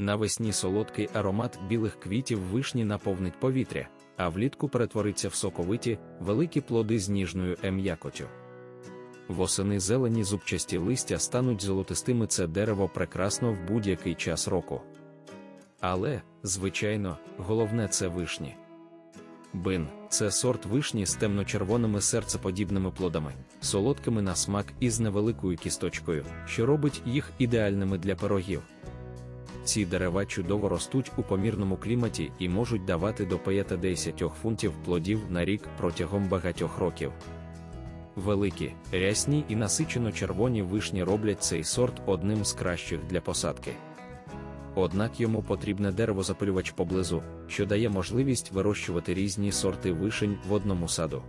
Навесні солодкий аромат білих квітів вишні наповнить повітря, а влітку перетвориться в соковиті, великі плоди з ніжною ем'якотю. Восени зелені зубчасті листя стануть золотистими це дерево прекрасно в будь-який час року. Але, звичайно, головне це вишні. Бин це сорт вишні з темно-червоними серцеподібними плодами, солодкими на смак і з невеликою кісточкою, що робить їх ідеальними для пирогів. Ці дерева чудово ростуть у помірному кліматі і можуть давати до 50 фунтів плодів на рік протягом багатьох років. Великі, рясні і насичено червоні вишні роблять цей сорт одним з кращих для посадки. Однак йому потрібне деревозапилювач поблизу, що дає можливість вирощувати різні сорти вишень в одному саду.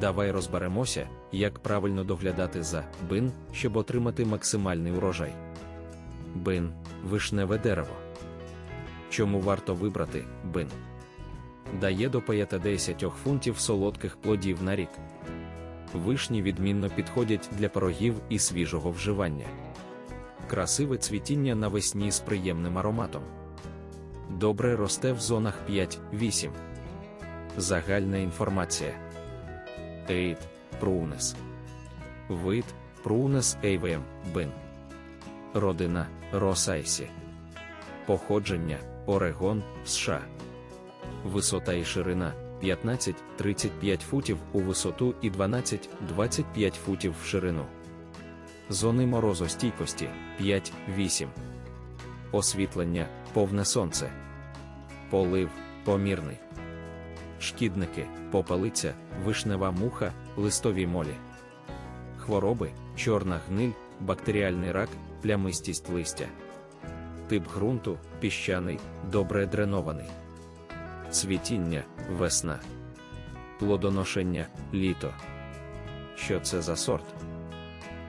Давай розберемося, як правильно доглядати за бин, щоб отримати максимальний урожай. Бин вишневе дерево. Чому варто вибрати бин? Дає до 50 фунтів солодких плодів на рік. Вишні відмінно підходять для пирогів і свіжого вживання. Красиве цвітіння навесні з приємним ароматом. Добре росте в зонах 5-8. Загальна інформація. Ейт Прунес. Вид Прунес Ейвем Бин. Родина Росайсі. Походження Орегон, США. Висота і ширина 15-35 футів у висоту і 12-25 футів в ширину. Зони морозостійкості 5-8. Освітлення повне сонце. Полив помірний. Шкідники, попелиця, вишнева муха, листові молі. Хвороби, чорна гниль, бактеріальний рак, плямистість листя. Тип ґрунту піщаний, добре дренований. Цвітіння весна. Плодоношення літо. Що це за сорт?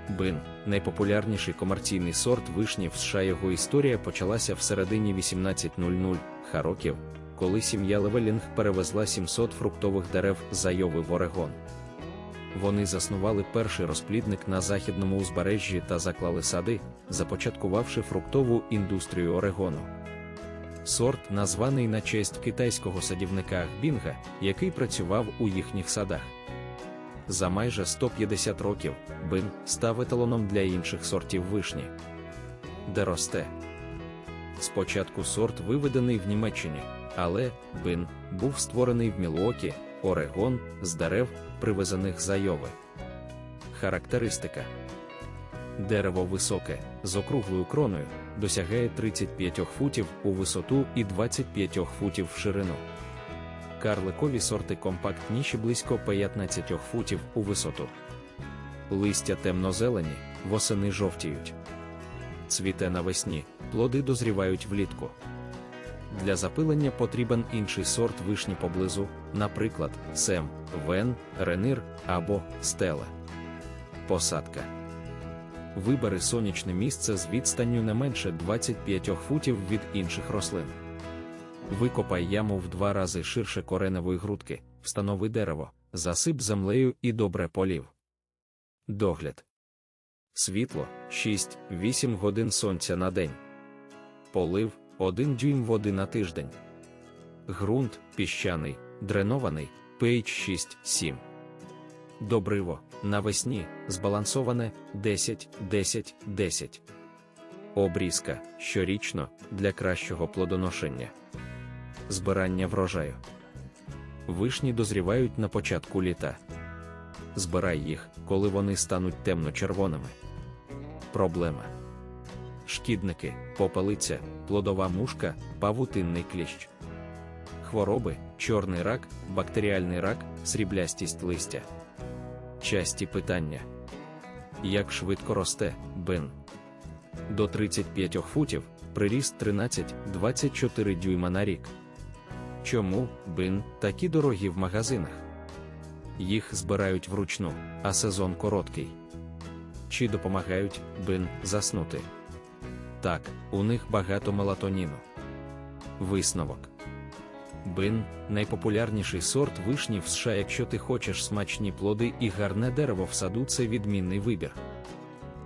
Бин найпопулярніший комерційний сорт вишні в США. Його історія почалася в середині 1800 ха років, коли сім'я Левелінг перевезла 700 фруктових дерев з Айови в Орегон. Вони заснували перший розплідник на західному узбережжі та заклали сади, започаткувавши фруктову індустрію Орегону. Сорт названий на честь китайського садівника Бінга, який працював у їхніх садах. За майже 150 років бин став еталоном для інших сортів вишні. Де росте. Спочатку сорт виведений в Німеччині, але бин був створений в Мілуокі, Орегон з дерев, привезених з Айови. Характеристика Дерево високе, з округлою кроною, досягає 35 футів у висоту і 25 футів в ширину. Карликові сорти компактніші близько 15 футів у висоту. Листя темно-зелені, восени жовтіють. Цвіте навесні, плоди дозрівають влітку. Для запилення потрібен інший сорт вишні поблизу, наприклад, сем, вен, ренир або стела. Посадка. Вибери сонячне місце з відстанню не менше 25 футів від інших рослин. Викопай яму в два рази ширше кореневої грудки, встанови дерево, засип землею і добре полів. Догляд. Світло 6-8 годин сонця на день. Полив 1 дюйм води на тиждень. Грунт піщаний, дренований, pH 6-7. Добриво навесні збалансоване 10-10-10. Обрізка щорічно для кращого плодоношення. Збирання врожаю. Вишні дозрівають на початку літа. Збирай їх, коли вони стануть темно-червоними. Проблема. Шкідники, попелиця, плодова мушка, павутинний кліщ. Хвороби, чорний рак, бактеріальний рак, сріблястість листя. Часті питання. Як швидко росте бин? До 35 футів, приріст 13-24 дюйма на рік. Чому бин такі дорогі в магазинах? Їх збирають вручну, а сезон короткий. Чи допомагають бин заснути? Так, у них багато мелатоніну. Висновок. Бин найпопулярніший сорт вишні в США. Якщо ти хочеш смачні плоди і гарне дерево в саду, це відмінний вибір.